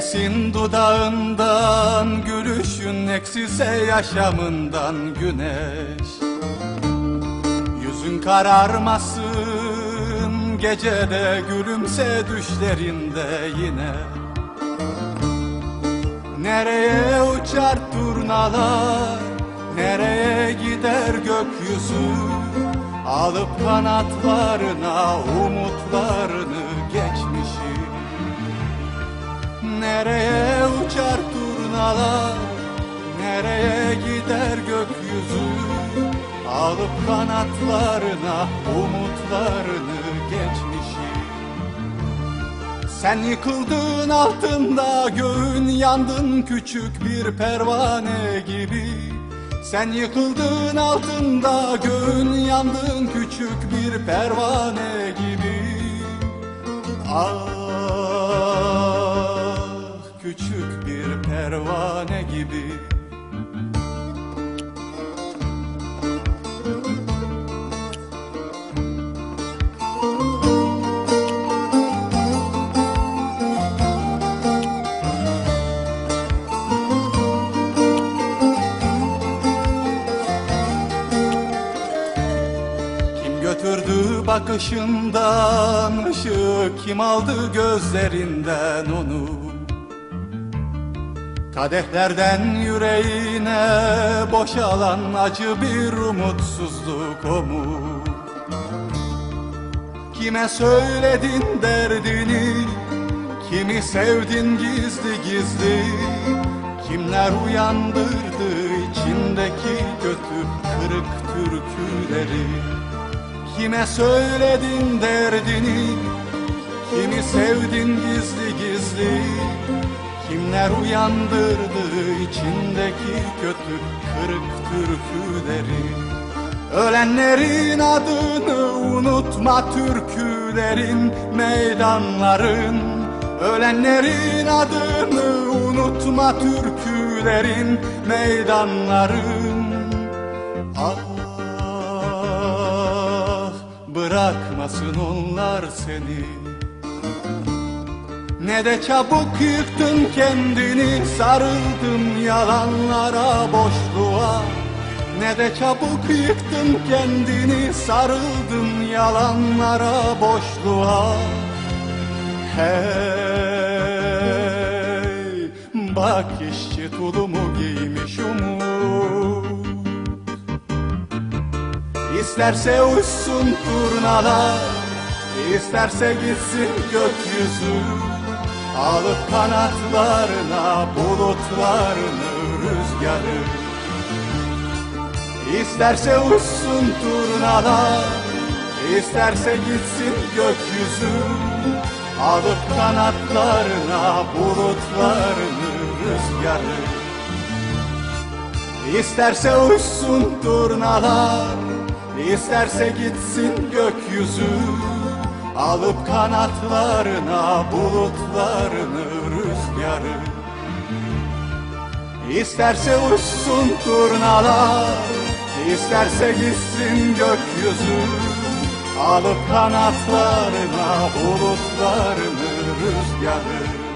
Dinmesin dudağından Gülüşün eksilse yaşamından güneş. Yüzün kararmasın Gecede gülümse düşlerinde yine. Nereye uçar turnalar Nereye gider gökyüzü? Alıp kanatlarına umutlarını Nereye uçar turnalar Nereye gider gökyüzü? Alıp kanatlarına umutlarını geçmişi. Sen yıkıldığın altında göğün yandın küçük bir pervane gibi. Sen yıkıldığın altında göğün yandın küçük bir pervane gibi. Ah küçük bir pervane gibi. Götürdü bakışından ışığı Kim aldı gözlerinden onu Kadehlerden yüreğine boşalan acı bir umutsuzluk o mu? Kime söyledin derdini Kimi sevdin gizli gizli? Kimler uyandırdı içindeki kötü kırık türküleri? Kime söyledin derdini Kimi sevdin gizli gizli Kimler uyandırdı içindeki kötü kırık türküleri? Ölenlerin adını unutma türkülerin meydanların. Ölenlerin adını unutma türkülerin meydanların. Ah bırakmasın onlar seni ne de çabuk yıktın kendini sarıldın yalanlara boşluğa. Ne de çabuk yıktın kendini sarıldın yalanlara boşluğa. Hey bak işçi tulumu giymiş umut. İsterse uçsun turnalar İsterse gitsin gökyüzü Alıp kanatlarına bulutlarını rüzgarı. İsterse uçsun turnalar İsterse gitsin gökyüzü. Alıp kanatlarına bulutlarını rüzgarı. İsterse uçsun turnalar İsterse gitsin gökyüzü Alıp kanatlarına bulutlarını rüzgarı. İsterse uçsun turnalar İsterse gitsin gökyüzü. Alıp kanatlarına bulutlarını rüzgarı